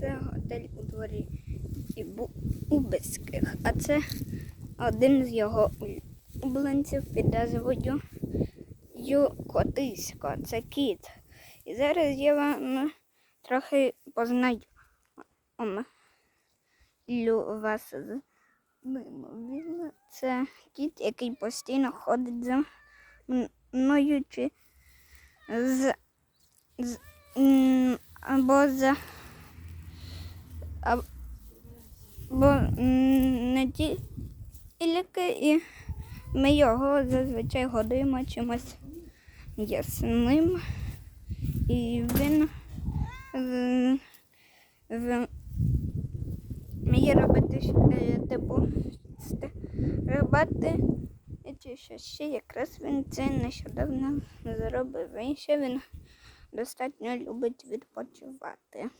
це готель у дворі і Убицьких. А це один з його улюбленців під назвою Котисько. Це кіт. І зараз я вам трохи познайомлю вас з ним. Це кіт, який постійно ходить за мною чи з, з або за або м, не тільки і ми його зазвичай годуємо чимось ясним. І він вміє робити е, типу рибати чи щось ще. Якраз він це нещодавно зробив. І ще він достатньо любить відпочивати.